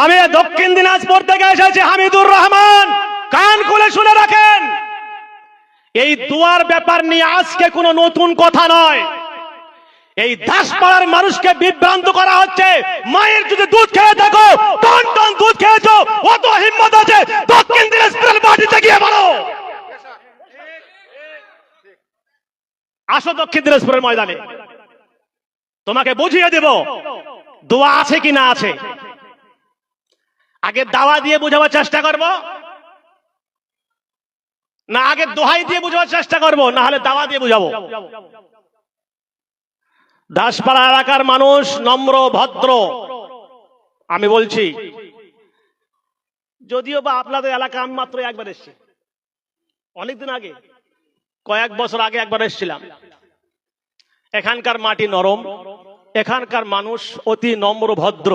আমি দক্ষিণ দিনাজপুর থেকে এসেছি, হামিদুর রহমান। কান খুলে শুনে রাখেন। এই দুয়ার ব্যাপার নিয়ে আজকে কোনো নতুন কথা নয়। এই দাসপাড়ার মানুষকে বিভ্রান্ত করা হচ্ছে। মায়ের যদি দুধ খেয়ে থাকো, টন টন দুধ খেয়েছো, অত হিম্মত আছে, দক্ষিণ দিনাজপুরের মাটিতে গিয়ে বলো। আসো দক্ষিণ দিনাজপুরের ময়দানে। তোমাকে বুঝিয়ে দেব, দোয়া আছে কি না আছে। আগে দাওয়া দিয়ে বোঝাবার চেষ্টা করব? না, আগে দোহাই দিয়ে বোঝাবার চেষ্টা করব, না হলে দাওয়া দিয়ে বুঝাবো। দাসপাড়া এলাকার মানুষ নম্র, ভদ্র। আমি বলছি, যদিও বা আপনাদের এলাকা আমি মাত্র একবার এসেছি। অনেকদিন আগে, কয়েক বছর আগে একবার এসেছিলাম। এখানকার মাটি নরম, এখানকার মানুষ অতি নম্র, ভদ্র।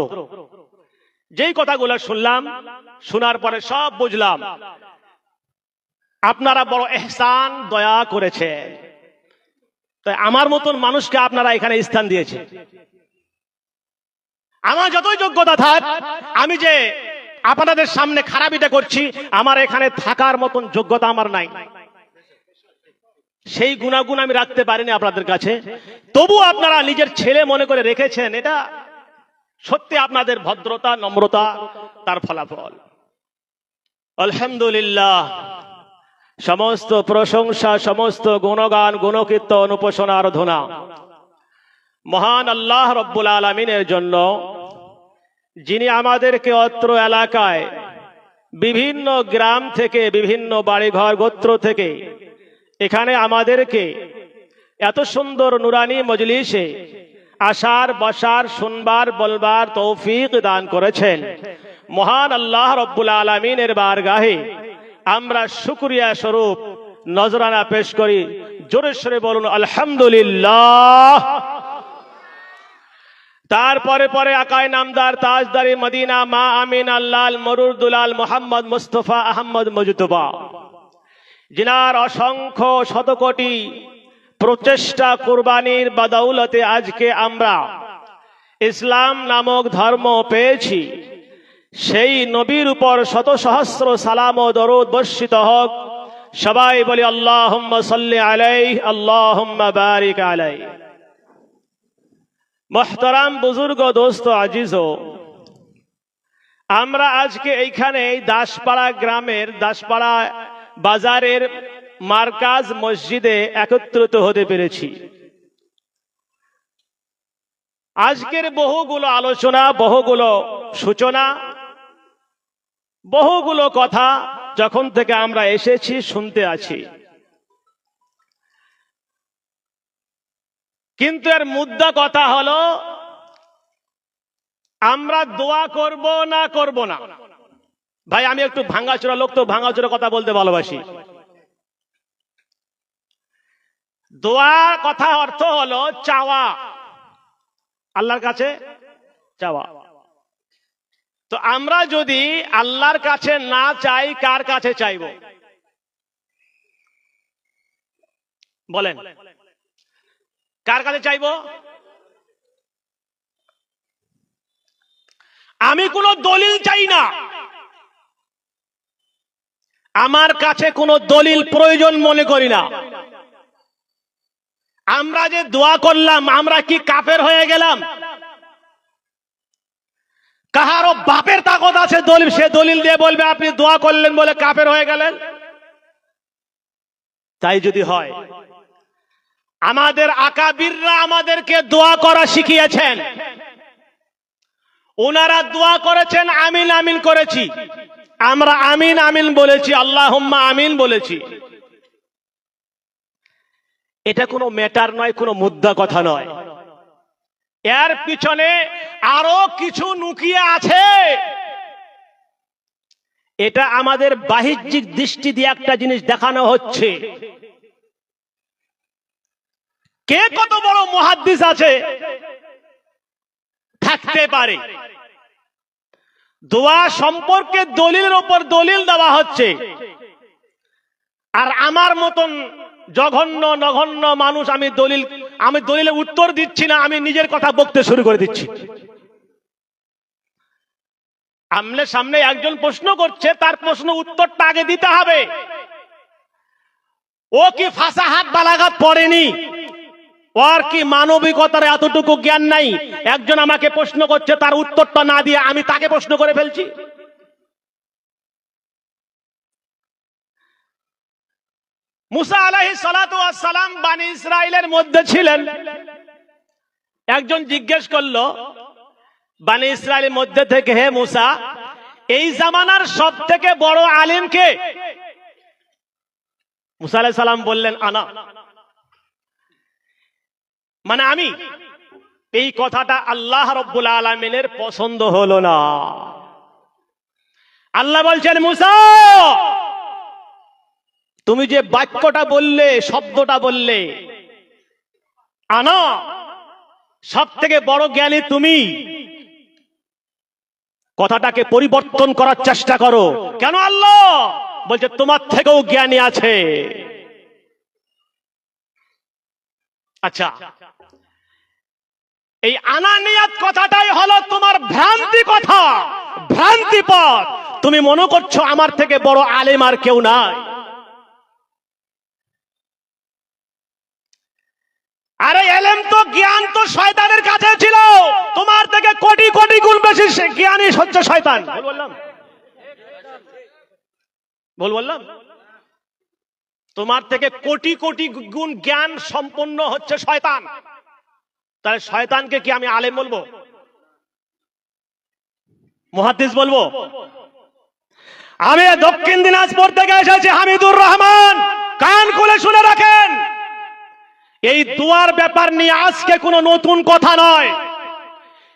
যেই কথাগুলো শুনলাম, শোনার পরে সব বুঝলাম। আপনারা বড় এহসান দয়া করেছে। তাই আমার মতন মানুষকে আপনারা এখানে স্থান দিয়েছে। আমার যতই যোগ্যতা থাক, আমি যে আপনাদের সামনে খারাপিটা করছি, আমার এখানে থাকার মতন যোগ্যতা আমার নাই। সেই গুণাগুণ আমি রাখতে পারিনি আপনাদের কাছে। তবু আপনারা নিজের ছেলে মনে করে রেখেছেন, এটা সত্যি আপনাদের ভদ্রতা, নম্রতা, তার ফলাফল। আলহামদুলিল্লাহ। সমস্ত প্রশংসা, সমস্ত গুণগান, গুণকীর্তন, উপাসনা, আরাধনা মহান আল্লাহ রব্বুল আলমিনের জন্য, যিনি আমাদেরকে অত্র এলাকায় বিভিন্ন গ্রাম থেকে, বিভিন্ন বাড়িঘর, গোত্র থেকে এখানে আমাদেরকে এত সুন্দর নুরানি মজলিসে আসার বসার, শুনবার, বলবার তৌফিক দান করেছেন। মহান আল্লাহ রব্বুল আলমিনের বারগাহে আমরা শুক্রিয়া স্বরূপ নজরানা পেশ করি। জোরে সরে বলুন, আলহামদুলিল্লাহ। তারপরে পরে আকায় নামদার, তাজদারি, মদিনা, মা আমিন আল্লাহ মরুর দুলাল, মোহাম্মদ মুস্তফা আহমদ মজুতবা। জিনার অসংখ্য শতকোটি প্রচেষ্টা কোরবানির বাদৌলতে আজকে আমরা ইসলাম নামক ধর্ম পেয়েছি। সেই নবীর উপর শত সহস্র সালাম ও দরুদ বর্ষিত হোক। সবাই বলি আল্লাহ সাল্লি আলাই আল্লাহ বারিক আলাই মোহতরাম বুজুর্গ দোস্ত আজিজ আমরা আজকে এইখানে এই দাসপাড়া গ্রামের, দাসপাড়া বাজারের মার্কাজ মসজিদে একত্রিত হতে পেরেছি। আজকের বহুগুলো আলোচনা, বহুগুলো সূচনা, বহুগুলো কথা যখন থেকে আমরা এসেছি, শুনতে আছি। কিন্তু এর মুদ্রা কথা হলো, আমরা দোয়া করব না করব না। ভাই, আমি একটু ভাঙ্গাচোরা লোক তো ভাঙ্গাচোরা কথা বলতে ভালোবাসি। দোয়া কথা অর্থ হলো চাওয়া। আল্লাহর কাছে চাওয়া। তো আমরা যদি আল্লাহর কাছে না চাই, কার কাছে চাইব? বলেন। কার কাছে চাইব? আমি কোনো দলিল চাই না। আমার কাছে কোনো দলিল প্রয়োজন মনে করি না। আমরা যে দোয়া করলাম, আমরা কি কাফের হয়ে গেলাম? কাহারও বাপের তাকত আছে দলিল, সে দলিল দিয়ে বলবে, আপনি দোয়া করলেন বলে কাফের হয়ে গেলেন? তাই যদি হয়, আমাদের আকাবিররা আমাদেরকে দোয়া করা শিখিয়েছেন। ওনারা দোয়া করেছেন, আমিন আমিন করেছি। আমরা আমিন আমিন বলেছি আল্লাহ আমিন বলেছি। এটা কোনো ম্যাটার নয়, কোনো মুদ্রা কথা নয়। এর পিছনে আরও কিছু নুকিয়ে আছে। এটা আমাদের বাহ্যিক দৃষ্টি দিয়ে একটা জিনিস দেখানো হচ্ছে। কে কত বড় মহাদ্দিস আছে? থাকতে পারে। দোয়া সম্পর্কে দলিলের ওপর দলিল দেওয়া হচ্ছে। আর আমার মতন জঘন্য নগণ্য মানুষ আমি দলিল, আমি দলিলে উত্তর দিচ্ছি না, আমি নিজের কথা বলতে শুরু করে দিচ্ছি। আমনে সামনে একজন প্রশ্ন করছে, তার প্রশ্ন উত্তরটা আগে দিতে হবে। ও কি ফাঁসা হাত বালাঘাত পড়েনি? ওর কি মানবিকতার এতটুকু জ্ঞান নাই? একজন আমাকে প্রশ্ন করছে, তার উত্তরটা না দিয়ে আমি তাকে প্রশ্ন করে ফেলছি। মুসা আলাহি সালাম বানি ইসরায়েলের মধ্যে ছিলেন। একজন জিজ্ঞেস করল, বানি ইসরায়েলের মধ্যে থেকে হে মুসা, এই জামানার সব থেকে বড় আলিমকে মুসা আলাহ সালাম বললেন, আনা। মানে আমি। এই কথাটা আল্লাহ রব্বুল আলমিনের পছন্দ হলো না। আল্লাহ বলছেন, মুসা! তুমি যে বাক্যটা বললে, শব্দটা বললে, আনা সব থেকে বড় জ্ঞানী তুমি। কথাটাকে পরিবর্তন করার চেষ্টা করো। কেন আল্লাহ? বলছে, তোমার থেকেও জ্ঞানী আছে। আচ্ছা এই আনানিয়াত কথাটাই হলো তোমার ভ্রান্তি কথা, ভ্রান্তি পথ। তুমি মনে করছ আমার থেকে বড় আলেম আর কেউ নাই। আরে এলেম তো, জ্ঞান তো শয়তানের কাছে ছিল। তোমার থেকে কোটি কোটি গুণ বেশি সে জ্ঞানী হচ্ছে শয়তান। বললাম? ভুল বললাম? তোমার থেকে কোটি কোটি গুণ জ্ঞান সম্পন্ন হচ্ছে শয়তান। তাহলে শয়তানকে কি আমি আলেম বলব? মহাদিস বলব? আমি দক্ষিণ দিনাজপুর থেকে এসেছি, হামিদুর রহমান। কান খুলে শুনে রাখেন। এই দুয়ার ব্যাপার নিয়ে আজকে কোনো নতুন কথা নয়।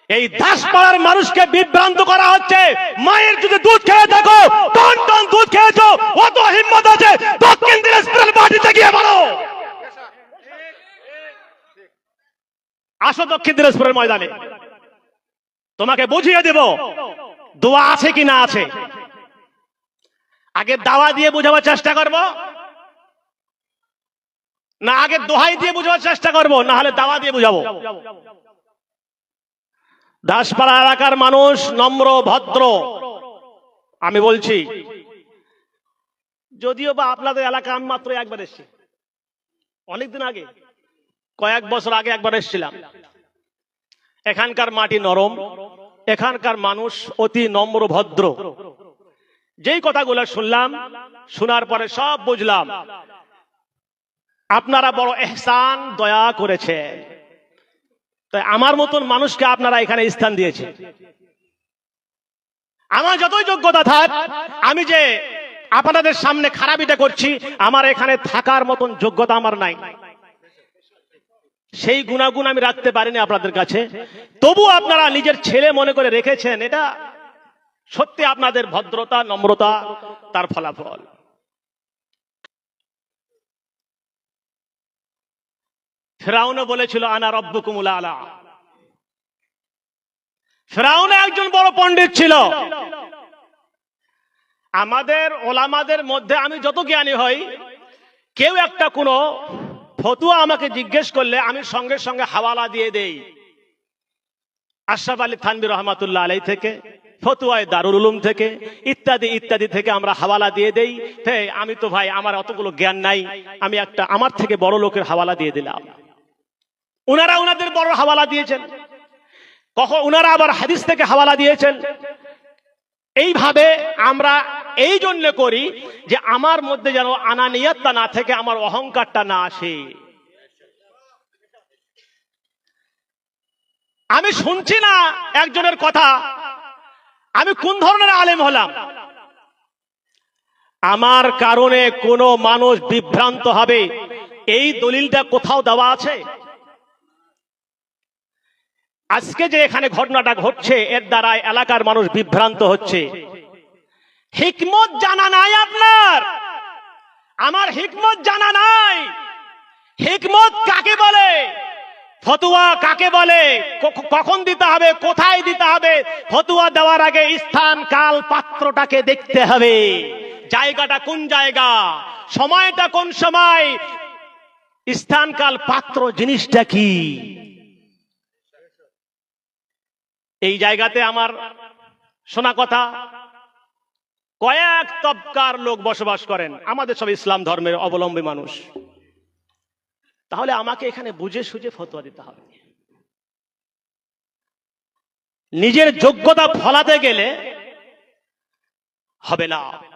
এই দাসপাড়ার মানুষকে বিভ্রান্ত করা হচ্ছে। মায়ের যদি দুধ খেয়ে থাকো, টন টন দুধ খেয়েছো, অত হিম্মত আছে, দক্ষিণ দিনাজপুরের মাটিতে গিয়ে বলো আসো দক্ষিণ দিনাজপুরের ময়দানে। তোমাকে বুঝিয়ে দেব, দোয়া আছে কি না আছে। আগে দাওয়া দিয়ে বুঝাবার চেষ্টা করব। না, আগে দোহাই দিয়ে বুঝাবার চেষ্টা করব না হলে দাওয়া দিয়ে বুঝাবো। দাসপাড়া এলাকার মানুষ নম্র, ভদ্র। আমি বলছি, যদিও বা আপনাদের এলাকা, আমি মাত্র একবার এসেছি। অনেকদিন আগে, কয়েক বছর আগে একবার এসেছিলাম। এখানকার মাটি নরম, এখানকার মানুষ অতি নম্র, ভদ্র। যেই কথাগুলো শুনলাম, শোনার পরে সব বুঝলাম। আপনারা বড় এহসান দয়া করেছে তাই আমার মতন মানুষকে আপনারা এখানে স্থান দিয়েছে আমার যতই যোগ্যতা থাক, আমি যে আপনাদের সামনে খারাপিটা করছি, আমার এখানে থাকার মতন যোগ্যতা আমার নাই। সেই গুণাগুণ আমি রাখতে পারিনি আপনাদের কাছে। তবু আপনারা নিজের ছেলে মনে করে রেখেছেন, এটা সত্যি আপনাদের ভদ্রতা, নম্রতা, তার ফলাফল। ফেরাউনও বলেছিল, আনা রব্বুকুমুল আলা ফেরাউন একজন বড় পণ্ডিত ছিল। আমাদের ওলামাদের মধ্যে আমি যত জ্ঞানী হই, কেউ একটা কোনো ফতুয়া আমাকে জিজ্ঞেস করলে আমি সঙ্গে সঙ্গে হাওয়ালা দিয়ে দেই। আশরাফ আলী থানবি রহমাতুল্লাহ আলাই থেকে, ফতুয়ায় দারুল উলুম থেকে, ইত্যাদি ইত্যাদি থেকে আমরা হাওয়ালা দিয়ে দেই। হে, আমি তো ভাই, আমার অতগুলো জ্ঞান নাই, আমি একটা আমার থেকে বড় লোকের হাওয়ালা দিয়ে দিলাম। উনারা উনাদের বড় হাওয়ালা দিয়েছেন। কখন উনারা আবার হাদিস থেকে হাওয়ালা দিয়েছেন। এইভাবে আমরা এই জন্য করি যে আমার মধ্যে যেন আনানিয়তটা না থেকে আমার অহংকারটা না আসে। আমি শুনছি না একজনের কথা। আমি কোন ধরনের আলেম হলাম? আমার কারণে কোনো মানুষ বিভ্রান্ত হবে। এই দলিলটা কোথাও দেওয়া আছে? আজকে যে এখানে ঘটনাটা ঘটছে, এর দ্বারা এলাকার মানুষ বিভ্রান্ত হচ্ছে। হিকমত জানা নাই আপনার? আমার হিকমত জানা নাই। হিকমত কাকে বলে? ফতুয়া কাকে বলে? কখন দিতে হবে? কোথায় দিতে হবে? ফতুয়া দেওয়ার আগে স্থান, কাল, পাত্রটাকে দেখতে হবে। জায়গাটা কোন জায়গা? সময়টা কোন সময়? স্থান, কাল, পাত্র, জিনিসটা কি? এই জায়গাতে আমার শোনা কথা, কয়েক তবকার লোক বসবাস করেন। আমাদের সব ইসলাম ধর্মের অবলম্বী মানুষ। তাহলে আমাকে এখানে বুঝে সুঝে ফতোয়া দিতে হবে। নিজের যোগ্যতা ফলাতে গেলে হবে না।